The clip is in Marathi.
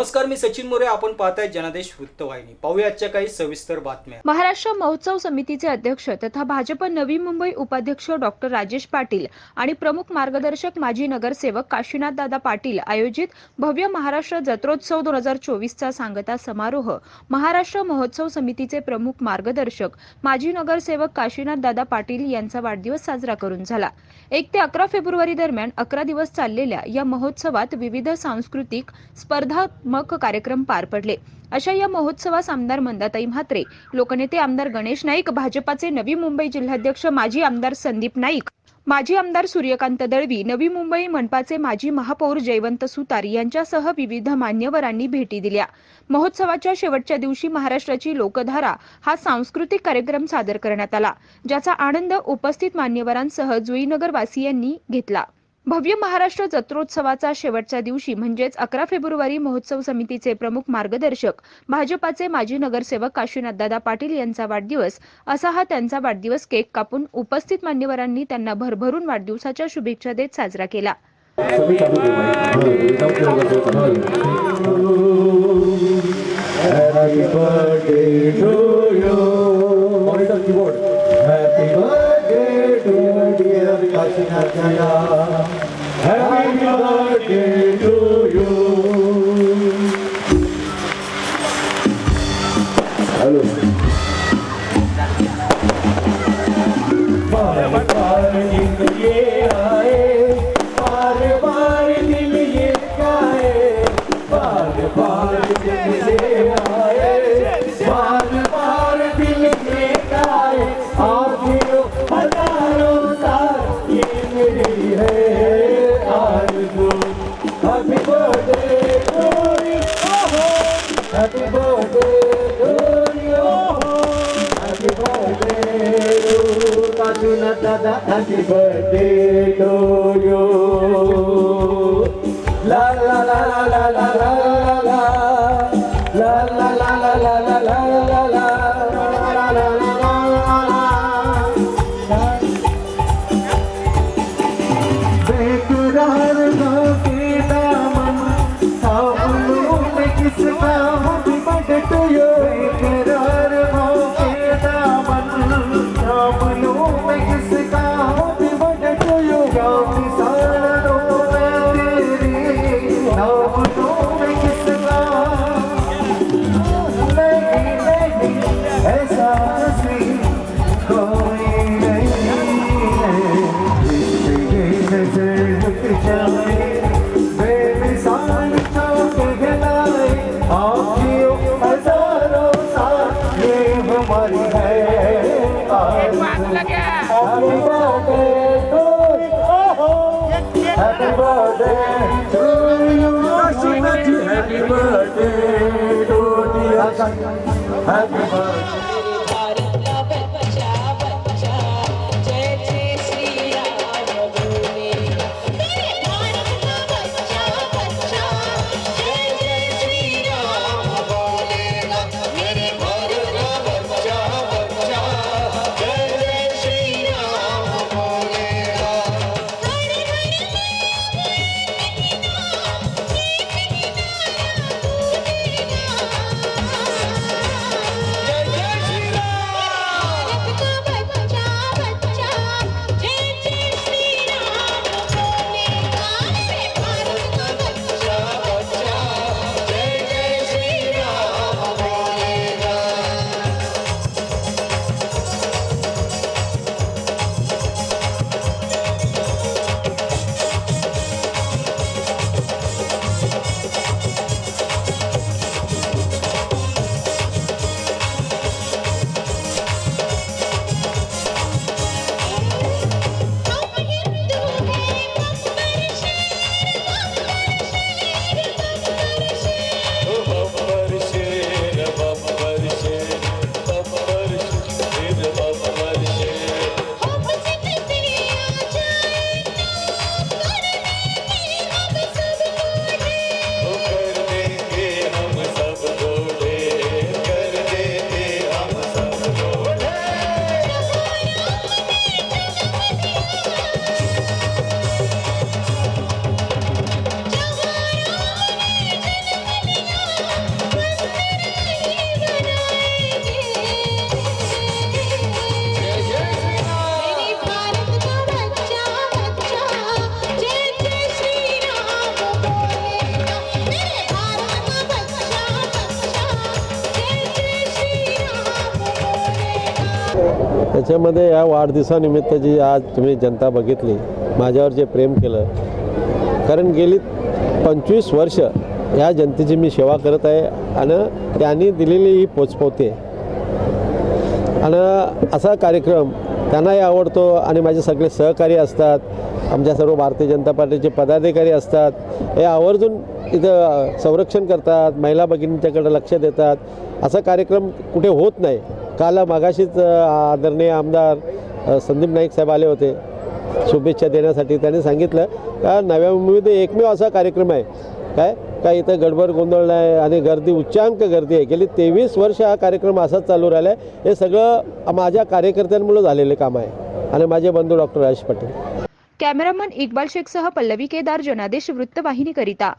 नमस्कार मी सचिन मोरे. आपण पाहताय जनादेश वृत्तवाहिनी. पाहूया आजच्या काही सविस्तर बातम्या. महाराष्ट्र महोत्सव समितीचे अध्यक्ष तथा भाजप नवी मुंबई उपाध्यक्ष डॉक्टर राजेश पाटील आणि प्रमुख मार्गदर्शक माजी नगरसेवक काशीनाथ दादा पाटील आयोजित भव्य महाराष्ट्र जत्रोत्सव दोन हजार चोवीसचा सांगता समारोह महाराष्ट्र महोत्सव समितीचे प्रमुख मार्गदर्शक माजी नगरसेवक काशीनाथ दादा पाटील यांचा वाढदिवस साजरा करून झाला. एक ते अकरा फेब्रुवारी दरम्यान अकरा दिवस चाललेल्या या महोत्सवात विविध सांस्कृतिक स्पर्धा स्पर्धात्मक कार्यक्रम पार पडले. अशा या महोत्सवास आमदार मंदाताई म्हात्रे लोकनेते आमदार गणेश नाईक भाजपाचे नवी मुंबई जिल्हाध्यक्ष माजी आमदार संदीप नाईक माजी आमदार सूर्यकांत दळवी नवी मुंबई मनपाचे माजी महापौर जयवंत सुतार यांच्यासह विविध मान्यवरांनी भेटी दिल्या. महोत्सवाच्या शेवटच्या दिवशी महाराष्ट्राची लोकधारा हा सांस्कृतिक कार्यक्रम सादर करण्यात आला ज्याचा आनंद उपस्थित मान्यवरांसह जुईनगरवासियांनी घेतला. भव्य महाराष्ट्र जत्रोत्सवाचा शेवटच्या दिवशी म्हणजेच अकरा फेब्रुवारी महोत्सव समितीचे प्रमुख मार्गदर्शक भाजपाचे माजी नगरसेवक काशीनाथदादा पाटील यांचा वाढदिवस असा हा त्यांचा वाढदिवस केक कापून उपस्थित मान्यवरांनी त्यांना भरभरून वाढदिवसाच्या शुभेच्छा देत साजरा केला. Happy birthday to Jaya. Happy birthday to you. Hello. Dada. Happy birthday to you. La la la la la la la la la. La la la la la la la la la. La Happy birthday. त्याच्यामध्ये या वाढदिवसानिमित्त जी आज तुम्ही जनता बघितली माझ्यावर जे प्रेम केलं कारण गेली पंचवीस वर्ष या जनतेची मी सेवा करत आहे आणि त्यांनी दिलेली ही पोचपवते आणि असा कार्यक्रम त्यांनाही आवडतो आणि माझे सगळे सहकारी असतात आमच्या सर्व भारतीय जनता पार्टीचे पदाधिकारी असतात हे आवर्जून इथं संरक्षण करतात महिला भगिनींच्याकडे लक्ष देतात. असा कार्यक्रम कुठे होत नाही. काल मागाशीच आदरणीय आमदार संदीप नाईक साहेब आले होते. शुभेच्छा देण्यासाठी त्यांनी सांगितलं का नव्या मुंबईमध्ये एकमेव असा कार्यक्रम आहे. काय? काय इथं गडबड गोंधळ नाही आणि गर्दी उच्चांक गर्दी आहे. गेली तेवीस वर्ष हा कार्यक्रम असाच चालू राहिला आहे हे सगळं माझ्या कार्यकर्त्यांमुळे झालेले काम आहे. आणि माझे बंधू डॉक्टर राजेश पाटील. कॅमेरामन इक्बाल शेखसह पल्लवी केदार जनादेश वृत्तवाहिनीकरिता.